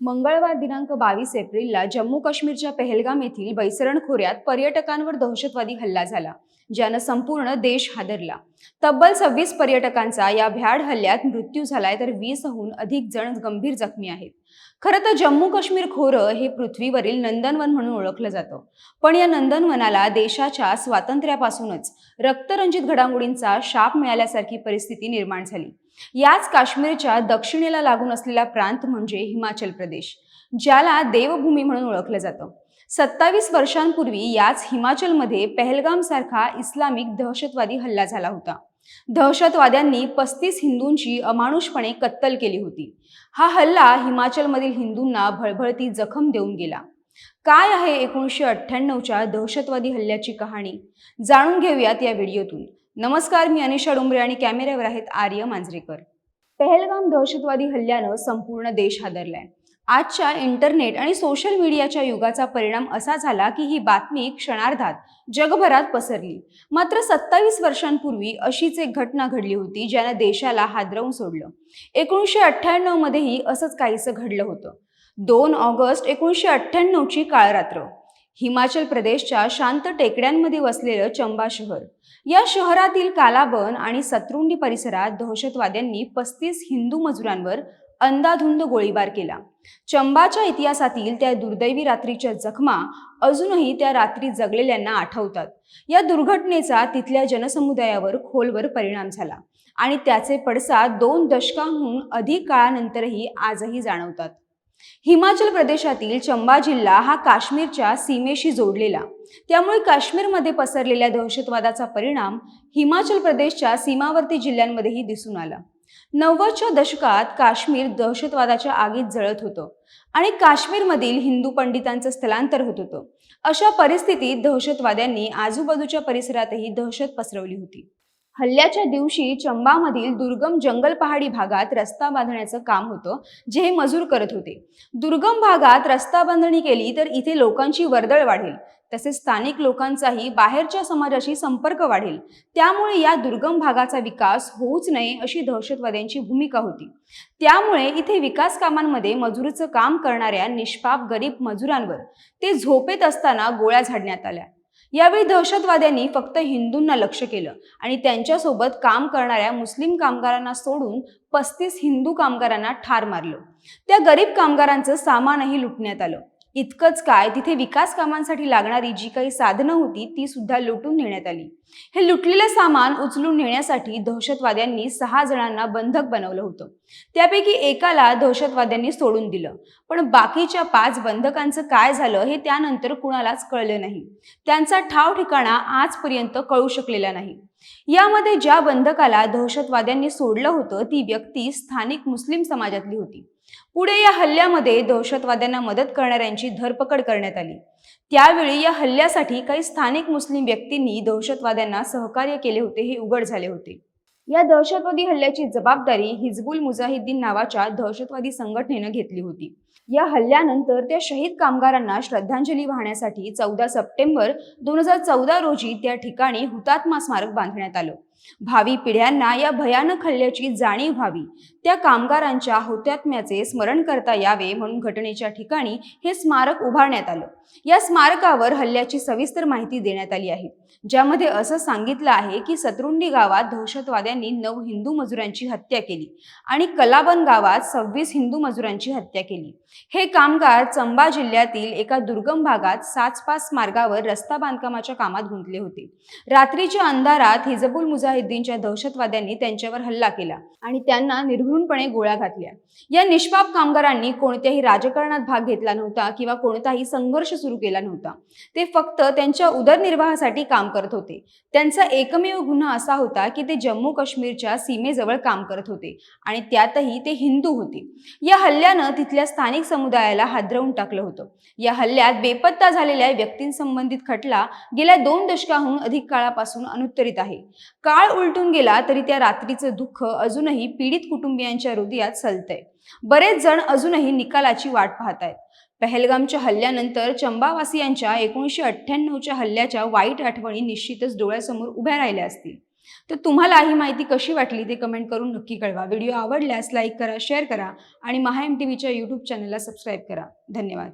मंगळवार दिनांक बावीस एप्रिलला जम्मू काश्मीरच्या पहलगाम येथील बैसरण खोऱ्यात पर्यटकांवर दहशतवादी हल्ला झाला ज्यानं संपूर्ण देश हादरला. तब्बल सव्वीस पर्यटकांचा या भ्याड हल्ल्यात मृत्यू झालाय तर वीसहून अधिक जण गंभीर जखमी आहेत. खरं तर जम्मू काश्मीर खोरं हे पृथ्वीवरील नंदनवन म्हणून ओळखलं जातं. पण या नंदनवनाला देशाच्या स्वातंत्र्यापासूनच रक्तरंजित घडामोडींचा शाप मिळाल्यासारखी परिस्थिती निर्माण झाली. याच काश्मीरच्या दक्षिणेला लागून असलेला प्रांत म्हणजे हिमाचल प्रदेश ज्याला देवभूमी म्हणून ओळखलं जातं. सत्तावीस वर्षांपूर्वी याच हिमाचलमध्ये पहलगाम सारखा इस्लामिक दहशतवादी हल्ला झाला होता. दहशतवाद्यांनी पस्तीस हिंदूंची अमानुषपणे कत्तल केली होती. हा हल्ला हिमाचलमधील हिंदूंना भळभळती जखम देऊन गेला. काय आहे एकोणीसशे अठ्ठ्याण्णवच्या दहशतवादी हल्ल्याची कहाणी? जाणून घेऊयात या व्हिडिओतून. नमस्कार मी अनिशा डुंबरे आणि कॅमेऱ्यावर आहेत आर्य मांजरेकर. पहलगाम दहशतवादी हल्ल्यानं संपूर्ण देश हादरलाय. आजच्या इंटरनेट आणि सोशल मीडियाच्या युगाचा परिणाम असा झाला की ही बातमी क्षणार्धात जगभरात पसरली. मात्र सत्तावीस वर्षांपूर्वी अशीच एक घटना घडली होती ज्यानं देशाला हादरवून सोडलं. एकोणीसशे अठ्ठ्याण्णव मध्येही असंच काहीसं घडलं होतं. दोन ऑगस्ट एकोणीसशे अठ्ठ्याण्णवची काळरात्र. हिमाचल प्रदेशच्या शांत टेकड्यांमध्ये वसलेलं चंबा शहर. या शहरातील कालाबन आणि सतरुंडी परिसरात दहशतवाद्यांनी पस्तीस हिंदू मजुरांवर अंदाधुंद गोळीबार केला. चंबाच्या इतिहासातील त्या दुर्दैवी रात्रीच्या जखमा अजूनही त्या रात्री जगलेल्यांना आठवतात. या दुर्घटनेचा तिथल्या जनसमुदायावर खोलवर परिणाम झाला आणि त्याचे पडसाद दोन दशकांहून अधिक काळानंतरही आजही जाणवतात. हिमाचल प्रदेशातील चंबा जिल्हा हा काश्मीरच्या सीमेशी जोडलेला. त्यामुळे काश्मीरमध्ये पसरलेल्या दहशतवादाचा परिणाम हिमाचल प्रदेशच्या सीमावर्ती जिल्ह्यांमध्येही दिसून आला. नव्वदच्या दशकात काश्मीर दहशतवादाच्या आगीत जळत होतं आणि काश्मीरमधील हिंदू पंडितांचं स्थलांतर होत होतं. अशा परिस्थितीत दहशतवाद्यांनी आजूबाजूच्या परिसरातही दहशत पसरवली होती. हल्ल्याच्या दिवशी चंबामधील दुर्गम जंगल पहाडी भागात रस्ता बांधण्याचं काम होतं जे हे मजूर करत होते. दुर्गम भागात रस्ता बांधणी केली तर इथे लोकांची वर्दळ वाढेल. तसेच स्थानिक लोकांचाही बाहेरच्या समाजाशी संपर्क वाढेल. त्यामुळे या दुर्गम भागाचा विकास होऊच नये अशी दहशतवाद्यांची भूमिका होती. त्यामुळे इथे विकास कामांमध्ये मजुरीचं काम करणाऱ्या निष्पाप गरीब मजुरांवर ते झोपेत असताना गोळ्या झाडण्यात आल्या. यावेळी दहशतवाद्यांनी फक्त हिंदूंना लक्ष केलं आणि त्यांच्यासोबत काम करणाऱ्या मुस्लिम कामगारांना सोडून पस्तीस हिंदू कामगारांना ठार मारलं. त्या गरीब कामगारांचं सामानही लुटण्यात आलं. इतकंच काय तिथे विकास कामांसाठी लागणारी जी काही साधनं होती ती सुद्धा लुटून नेण्यात आली. हे लुटलेलं सामान उचलून नेण्यासाठी दहशतवाद्यांनी सहा जणांना बंधक बनवलं होतं. त्यापैकी एकाला दहशतवाद्यांनी सोडून दिलं. पण बाकीच्या पाच बंधकांचं काय झालं हे त्यानंतर कुणालाच कळलं नाही. त्यांचा ठाव ठिकाणा आजपर्यंत कळू शकलेला नाही. यामध्ये ज्या बंधकाला दहशतवाद्यांनी सोडलं होतं ती व्यक्ती स्थानिक मुस्लिम समाजातली होती. पुढे या हल्ल्यामध्ये दहशतवाद्यांना मदत करणाऱ्यांची धरपकड करण्यात आली. त्यावेळी या हल्ल्यासाठी काही स्थानिक मुस्लिम व्यक्तींनी दहशतवाद्यांना सहकार्य केले होते हे उघड झाले होते. या दहशतवादी हल्ल्याची जबाबदारी हिजबुल मुजाहिद्दीन नावाच्या दहशतवादी संघटनेनं घेतली होती. या हल्ल्यानंतर त्या शहीद कामगारांना श्रद्धांजली वाहण्यासाठी चौदा सप्टेंबर दोन हजार चौदा रोजी त्या ठिकाणी हुतात्मा स्मारक बांधण्यात आलं. भावी पिढ्यांना या भयानक हल्ल्याची जाणीव व्हावी. त्या कामगारांच्या हुतात्म्याचे स्मरण करता यावे म्हणून घटनेच्या ठिकाणी हे स्मारक उभारण्यात आलं. या स्मारकावर हल्ल्याची सविस्तर माहिती देण्यात आली आहे. ज्यामध्ये असं सांगितलं आहे की सतरुंडी गावात दहशतवाद्यांनी नऊ हिंदू मजुरांची हत्या केली आणि कलाबन गावात सव्वीस हिंदू मजुरांची हत्या केली. हे कामगार चंबा जिल्ह्यातील एका दुर्गम भागात साचपास मार्गावर रस्ता बांधकामाच्या कामात गुंतले होते. रात्रीच्या अंधारात हिजबुल मुजाहिद्दीनच्या दहशतवाद्यांनी त्यांच्यावर हल्ला केला आणि त्यांना निर्घृणपणे गोळ्या घातल्या. या निष्पाप कामगारांनी कोणत्याही राजकारणात भाग घेतला नव्हता किंवा कोणताही संघर्ष सुरू केला नव्हता. ते फक्त त्यांच्या उदरनिर्वाहासाठी काम करत होते. त्यांचा एकमेव गुन्हा असा होता की ते जम्मू काश्मीरच्या सीमेजवळ काम करत होते आणि त्यातही ते हिंदू होते. या हल्ल्यानं तिथल्या स्थानिक समुदायाला हादरवून टाकलं होतं. या हल्ल्यात बेपत्ता झालेल्या व्यक्तींसंबंधित खटला गेल्या दोन दशकाहून अधिक काळापासून अनुत्तरित आहे. काळ उलटून गेला तरी त्या रात्रीचं दुःख अजूनही पीडित कुटुंबियांच्या हृदयात सलतंय. बरेच जण अजूनही निकालाची वाट पाहतायत. पहलगामच्या हल्ल्यानंतर चंबावासियांच्या एकोणीसशे अठ्ठ्याण्णवच्या हल्ल्याच्या वाईट आठवणी निश्चितच डोळ्यासमोर उभ्या राहिल्या असतील. तर तुम्हाला ही माहिती कशी वाटली ते कमेंट करून नक्की कळवा. व्हिडिओ आवडल्यास लाईक करा शेअर करा आणि महा एम टी व्हीच्या यूट्यूब चॅनलला सबस्क्राईब करा. धन्यवाद.